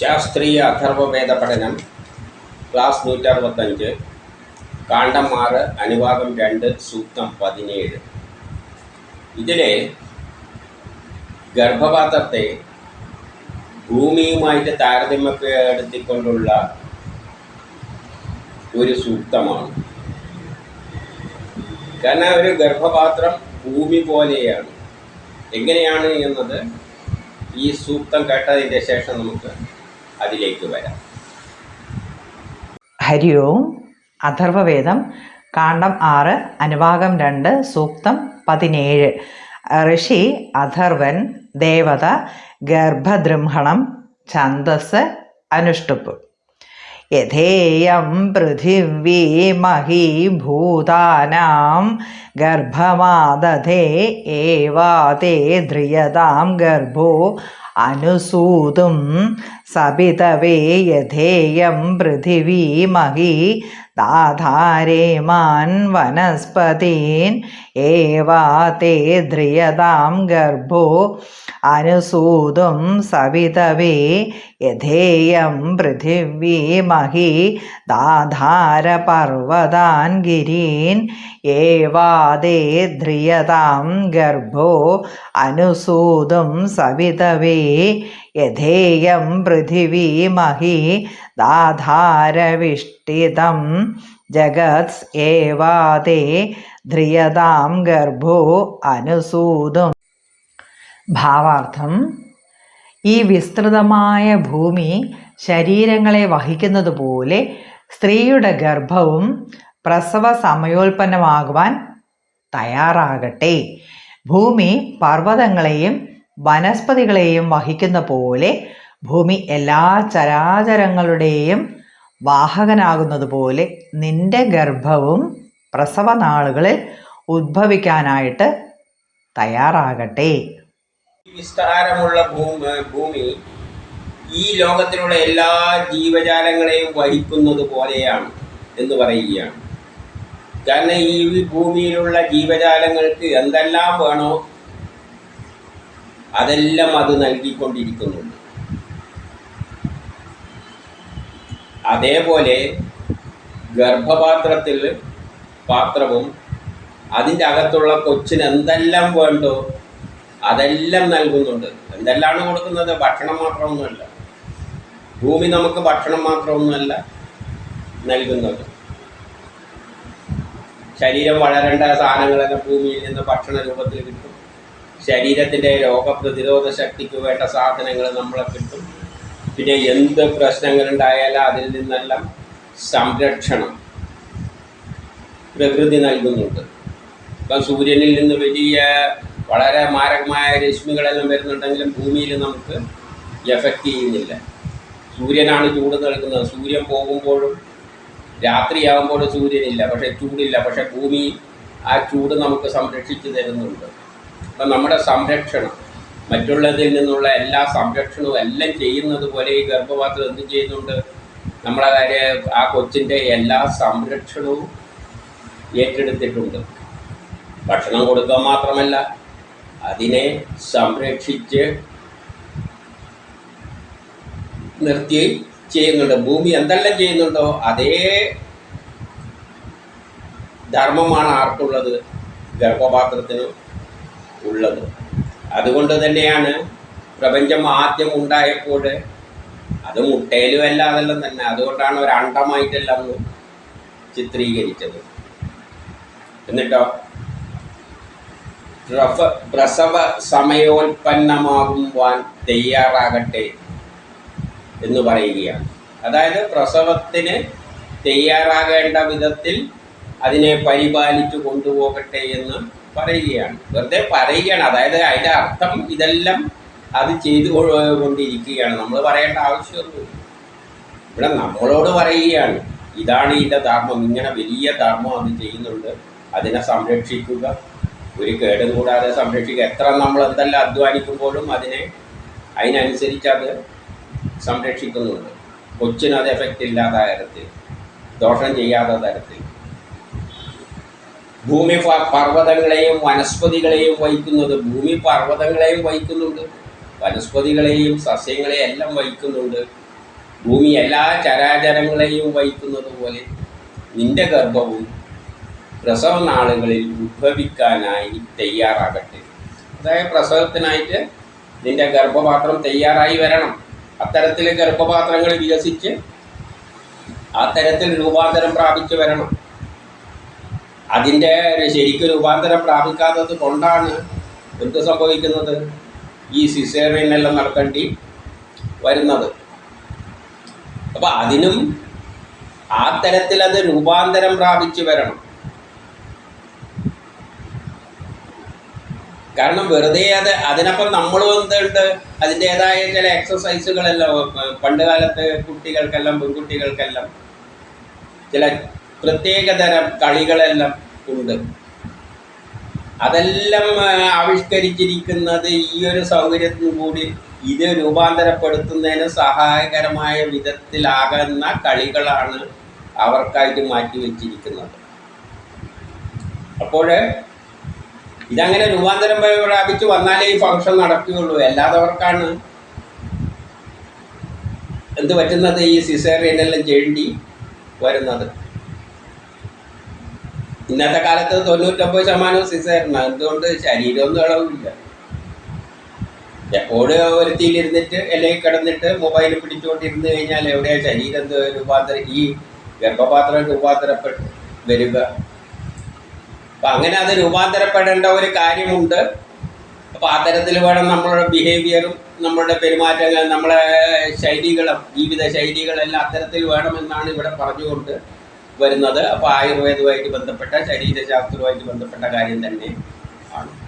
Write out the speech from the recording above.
ശാസ്ത്രീയ അഥർവവേദ പഠനം ക്ലാസ് നൂറ്ററുപത്തഞ്ച് കാണ്ഡം ആറ് അനുഭാഗം രണ്ട് സൂക്തം പതിനേഴ്. ഇതിലെ ഗർഭപാത്രത്തെ ഭൂമിയുമായിട്ട് താരതമ്യപ്പെടുത്തിക്കൊണ്ടുള്ള ഒരു സൂക്തമാണ്. കാരണം ഒരു ഗർഭപാത്രം ഭൂമി പോലെയാണ്. എങ്ങനെയാണ് എന്നത് ഈ സൂക്തം കേട്ടതിന്റെ ശേഷം നമുക്ക് അതിലേക്ക് വരാം. ഹരി ഓം അഥർവവേദം കാണ്ഡം ആറ് അനുഭാഗം രണ്ട് സൂക്തം പതിനേഴ്. ഋഷി അഥർവൻ ദേവത ഗർഭദൃംഹണം ഛന്ദസ് അനുഷ്ടുപ്പ്. യഥേയം പൃഥിവീ മഹീഭൂതാനാം ഗർഭമാദധേ ഏവാതേ ധ്രിയതാം ഗർഭോ അനുസൂതും സപിതവേ യഥേയം പൃഥിവീമഹി ദാധാരേമാൻ വനസ്പതീൻ ഏവാതേ ധ്രിയതാം ഗർഭോ അനുസൂതും സവിതവേ യഥേയം പൃഥിവീമഹി ദാധാരപർവതാൻ ഗിരീൻ ഏവാതേ ധ്രിയതാം ഗർഭോ അനുസൂതും സവിതവേ യഥേയം പൃഥിവീമഹി ദാധാരവിഷ്ടിതം. ജഗത്സ് ഏവാതേ ധ്രിയതാം ഗർഭോ അനുസൂതും. ഭാവാർത്ഥം ഈ വിസ്തൃതമായ ഭൂമി ശരീരങ്ങളെ വഹിക്കുന്നത് പോലെ സ്ത്രീയുടെ ഗർഭവും പ്രസവ സമയോൽപ്പന്നമാകുവാൻ തയ്യാറാകട്ടെ. ഭൂമി പർവതങ്ങളെയും വനസ്പതികളെയും വഹിക്കുന്ന പോലെ ഭൂമി എല്ലാ ചരാചരങ്ങളുടെയും വാഹകനാകുന്നത് പോലെ നിന്റെ ഗർഭവും പ്രസവനാളുകളിൽ ഉദ്ഭവിക്കാനായിട്ട് തയ്യാറാകട്ടെ. വിസ്താരമുള്ള ഭൂമി ഈ ലോകത്തിലുള്ള എല്ലാ ജീവജാലങ്ങളെയും വഹിക്കുന്നത് പോലെയാണ് എന്ന് പറയുകയാണ്. കാരണം ഈ ഭൂമിയിലുള്ള ജീവജാലങ്ങൾക്ക് എന്തെല്ലാം വേണോ അതെല്ലാം അത് നൽകിക്കൊണ്ടിരിക്കുന്നുണ്ട്. അതേപോലെ ഗർഭപാത്രത്തിൽ പാത്രവും അതിന്റെ അകത്തുള്ള കൊച്ചിന് എന്തെല്ലാം വേണ്ടോ അതെല്ലാം നൽകുന്നുണ്ട്. എന്തെല്ലാമാണ് കൊടുക്കുന്നത്? ഭക്ഷണം മാത്രമൊന്നുമല്ല. ഭൂമി നമുക്ക് ഭക്ഷണം മാത്രമൊന്നുമല്ല നൽകുന്നത്. ശരീരം വളരേണ്ട സാധനങ്ങളെല്ലാം ഭൂമിയിൽ നിന്ന് ഭക്ഷണ രൂപത്തിൽ കിട്ടും. ശരീരത്തിന്റെ രോഗപ്രതിരോധ ശക്തിക്ക് വേണ്ട സാധനങ്ങൾ നമ്മളെ കിട്ടും. പിന്നെ എന്ത് പ്രശ്നങ്ങളുണ്ടായാലും അതിൽ നിന്നെല്ലാം സംരക്ഷണം പ്രകൃതി നൽകുന്നുണ്ട്. ഇപ്പം സൂര്യനിൽ നിന്ന് വലിയ വളരെ മാരകമായ രശ്മികളെല്ലാം വരുന്നുണ്ടെങ്കിലും ഭൂമിയിൽ നമുക്ക് എഫക്റ്റ് ചെയ്യുന്നില്ല. സൂര്യനാണ് ചൂട് നൽകുന്നത്. സൂര്യൻ പോകുമ്പോഴും രാത്രിയാകുമ്പോഴും സൂര്യനില്ല. പക്ഷേ ചൂടില്ല. പക്ഷേ ഭൂമി ആ ചൂട് നമുക്ക് സംരക്ഷിച്ച് തരുന്നുണ്ട്. അപ്പം നമ്മുടെ സംരക്ഷണം മറ്റുള്ളതിൽ നിന്നുള്ള എല്ലാ സംരക്ഷണവും എല്ലാം ചെയ്യുന്നത് പോലെ ഈ ഗർഭപാത്രം എന്ത് ചെയ്യുന്നുണ്ട്? നമ്മളെ കാര്യ ആ കൊച്ചിന്റെ എല്ലാ സംരക്ഷണവും ഏറ്റെടുത്തിട്ടുണ്ട്. ഭക്ഷണം കൊടുക്കുക മാത്രമല്ല അതിനെ സംരക്ഷിച്ച് നിർത്തി ചെയ്യുന്നുണ്ട്. ഭൂമി എന്തെല്ലാം ചെയ്യുന്നുണ്ടോ? അതേ ധർമ്മമാണ് ആർക്കുള്ളത്. ഗർഭപാത്രത്തിന് ഉള്ളത്. അതുകൊണ്ട് തന്നെയാണ് പ്രപഞ്ചം ആദ്യം ഉണ്ടായപ്പോൾ അത് മുട്ടയിലും അല്ല അതെല്ലാം തന്നെ. അതുകൊണ്ടാണ് ഒരു അണ്ടമായിട്ടെല്ലാം ചിത്രീകരിച്ചത്. എന്നിട്ടോ? പ്രസ പ്രസവ സമയോൽപ്പന്നമാകുവാൻ തയ്യാറാകട്ടെ എന്ന് പറയുകയാണ്. അതായത് പ്രസവത്തിന് തയ്യാറാകേണ്ട വിധത്തിൽ അതിനെ പരിപാലിച്ചു കൊണ്ടുപോകട്ടെ എന്ന് പറയുകയാണ്. വെറുതെ പറയുകയാണ്. അതായത് അതിന്റെ അർത്ഥം ഇതെല്ലാം അത് ചെയ്തു കൊണ്ടിരിക്കുകയാണ്. നമ്മൾ പറയേണ്ട ആവശ്യമൊന്നുമില്ല. ഇവിടെ നമ്മളോട് പറയുകയാണ്. ഇതാണ് ഇതിന്റെ ധർമ്മം. ഇങ്ങനെ വലിയ ധർമ്മം അത് ചെയ്യുന്നുണ്ട്. അതിനെ സംരക്ഷിക്കുക. ഒരു കേടും കൂടാതെ സംരക്ഷിക്കുക. എത്ര നമ്മൾ എന്തെല്ലാം അധ്വാനിക്കുമ്പോഴും അതിനെ അതിനനുസരിച്ച് അത് സംരക്ഷിക്കുന്നുണ്ട്. കൊച്ചിനത് എഫക്റ്റ് ഇല്ലാത്ത തരത്തിൽ ദോഷം ചെയ്യാത്ത തരത്തിൽ. ഭൂമി പർവതങ്ങളെയും വനസ്പതികളെയും വഹിക്കുന്നത് ഭൂമി പർവതങ്ങളെയും വഹിക്കുന്നുണ്ട്. വനസ്പതികളെയും സസ്യങ്ങളെയും എല്ലാം വഹിക്കുന്നുണ്ട്. ഭൂമി എല്ലാ ചരാചരങ്ങളെയും വഹിക്കുന്നത് പോലെ നിന്റെ ഗർഭവും പ്രസവ നാളുകളിൽ ഉദ്ഭവിക്കാനായി തയ്യാറാകട്ടെ. അതായത് പ്രസവത്തിനായിട്ട് നിന്റെ ഗർഭപാത്രം തയ്യാറായി വരണം. അത്തരത്തിൽ ഗർഭപാത്രങ്ങൾ വികസിച്ച് ആ തരത്തിൽ രൂപാന്തരം പ്രാപിച്ചു വരണം. അതിന്റെ ശരിക്കും രൂപാന്തരം പ്രാപിക്കാത്തത് കൊണ്ടാണ് എന്ത് സംഭവിക്കുന്നത്? ഈ സിസേറിയനെല്ലാം നടത്തേണ്ടി വരുന്നത്. അപ്പോൾ അതിനും ആ തരത്തിൽ അത് രൂപാന്തരം പ്രാപിച്ചു വരണം. കാരണം വെറുതെ അത് അതിനപ്പം നമ്മളും എന്തുണ്ട്? അതിന്റെതായ ചില എക്സസൈസുകളെല്ലാം പണ്ട് കാലത്ത് കുട്ടികൾക്കെല്ലാം പെൺകുട്ടികൾക്കെല്ലാം ചില പ്രത്യേകതരം കളികളെല്ലാം ഉണ്ട്. അതെല്ലാം ആവിഷ്കരിച്ചിരിക്കുന്നത് ഈ ഒരു സൗകര്യത്തിനു കൂടി ഇത് രൂപാന്തരപ്പെടുത്തുന്നതിന് സഹായകരമായ വിധത്തിലാകുന്ന കളികളാണ് അവർക്കായിട്ട് മാറ്റി വെച്ചിരിക്കുന്നത്. അപ്പോൾ ഇതങ്ങനെ രൂപാന്തരം പ്രാപിച്ച് വന്നാലേ ഈ ഫംഗ്ഷൻ നടക്കുകയുള്ളൂ. അല്ലാത്തവർക്കാണ് എന്ത് പറ്റുന്നത്? ഈ സിസേറിയനെല്ലാം ചെയ്യേണ്ടി വരുന്നത്. ഇന്നത്തെ കാലത്ത് തൊണ്ണൂറ്റൊമ്പത് ശതമാനവും സിസേറിനാണ് എന്തുകൊണ്ട്? ശരീരമൊന്നും ഇളവില്ല. എപ്പോഴും ഒരുത്തിയിലിരുന്നിട്ട് അല്ലെങ്കിൽ കിടന്നിട്ട് മൊബൈൽ പിടിച്ചുകൊണ്ടിരുന്ന് കഴിഞ്ഞാൽ എവിടെയാ ശരീരം രൂപാന്തരം ഈ ഗർഭപാത്രം രൂപാന്തരപ്പെട്ട് വരിക. അപ്പം അങ്ങനെ അത് രൂപാന്തരപ്പെടേണ്ട ഒരു കാര്യമുണ്ട്. അപ്പോൾ അത്തരത്തിൽ വേണം നമ്മളുടെ ബിഹേവിയറും നമ്മളുടെ പെരുമാറ്റങ്ങൾ നമ്മളെ ശൈലികളും ജീവിത ശൈലികളെല്ലാം അത്തരത്തിൽ വേണമെന്നാണ് ഇവിടെ പറഞ്ഞുകൊണ്ട് വരുന്നത്. അപ്പോൾ ആയുർവേദവുമായിട്ട് ബന്ധപ്പെട്ട ശരീരശാസ്ത്രവുമായിട്ട് ബന്ധപ്പെട്ട കാര്യം തന്നെ ആണ്.